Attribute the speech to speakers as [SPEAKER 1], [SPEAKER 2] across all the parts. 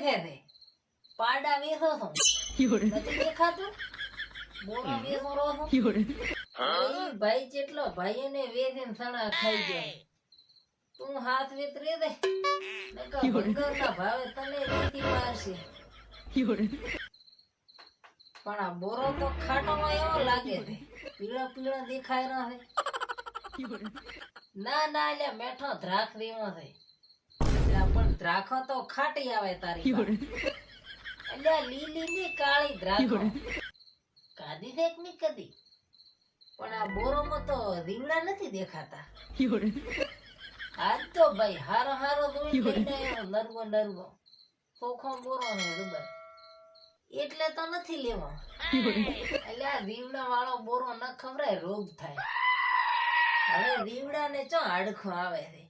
[SPEAKER 1] વેચે છે પાડા વેસો છો. નથી દેખાતું? બોરા વેસો રો છો. ભાઈ જેટલો ભાઈને વેચીને સણા ખાઈ જાય તું હાથ વેત રે દે ભંગર ના ભાવે તને વેચી મારશે પણ આ બોરો તો ખાટો એવો લાગે છે. પીળો પીળો દેખાય રહ્યો ના ના એટલે મેઠો દ્રાખ દેવો છે. પણ દ્રાખો તો ખાટી આવે તારી એટલે લીલી ની કાળી દ્રાખો. કાધી દેખની કદી. પણ આ બોરોમાં તો રીંગણા નથી દેખાતા. આજ તો ભાઈ હારો હારો જોઈ નરવો નરવો. બોરો છે જબર એટલે તો નથી લેવો. એટલે આ રીવડા વાળો બોરો ન ખવડાય રોગ થાય. હવે રીવડા ને ચો હાડખો આવે છે?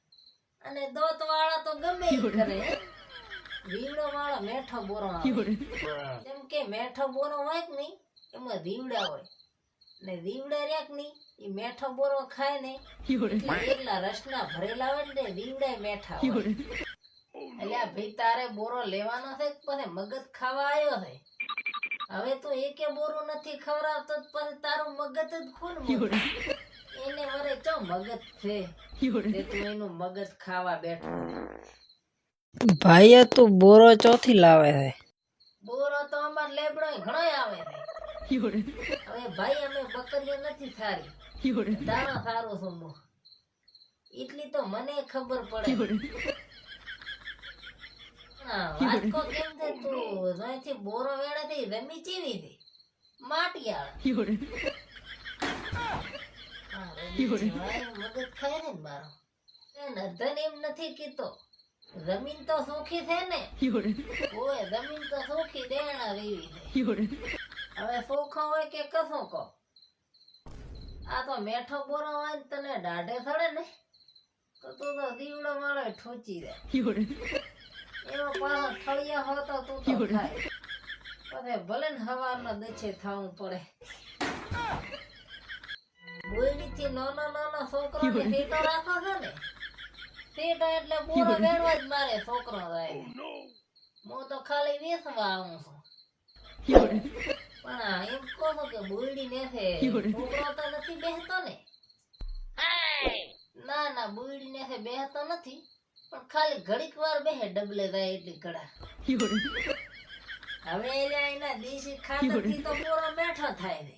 [SPEAKER 1] અને દોત વાળા તો ગમે કરે. રીવડો વાળો મેઠો બોરો જેમ કે મેઠો બોરો હોય કે નહીં એમાં રીવડા હોય. ને રીવડા રેક નહીં એ મેઠો બોરો ખાય ને એટલા રસના ભરેલા હોય ને રીવડા મેઠા હોય. એટલે ભાઈ તારે બોરો લેવાનો છે પછી મગજ ખાવા આવ્યો છે? હવે તો એકે બોરો નથી ખવડાવતો પછી તારું મગજ જ ખૂન એને વરે ચો મગજ છે. તે તું એનું મગજ ખાવા બેઠો. ભાઈ તું બોરો ચોથી લાવે છે. બોરો તો અમાર લેબડો ઘણો આવે છે. હવે ભાઈ અમે બકરીઓ નથી સારી દાણો સારો સમો એટલી તો મને ખબર પડે. હા, કો કેમ છે તું? જોઈથી બોરો વેળાથી રમી ચીવી હતી માટી. ભાઈ, મગજ ખાય ને મારો? નર્ધન એમ નથી કીધો જમીન તો સુખી છે ને. ઓય જમીન તો સુખી દેણા રેવી હવે સુખો હોય કે કસો કો આ તો મેઠો બોરો હોય ને તને દાઢે સડે ને તો તું તો દીવડો માળો ઠોચી દે. એવો પાછો ઠળિયા હોતો તું તો થાય પછી ભલે ને હવાના દચે થવું પડે. બોયડીથી નાના નાના છોકરા ને ફેટો રાખો છો ને? સીધા એટલે બોરો વેડવા જ મારે છોકરો જાય હું તો ખાલી વેસવા આવું છું. પણ એમ કહો છો કે બોયડી ને છે છોકરો તો નથી બેસતો ને. ના ના બોયડી ને છે બેસતો નથી. પણ ખાલી ઘડીક વાર બેહે ડબલે જાય એટલી ઘડા. હવે એના દેશી ખાતરથી તો બોરો બેઠો થાય છે.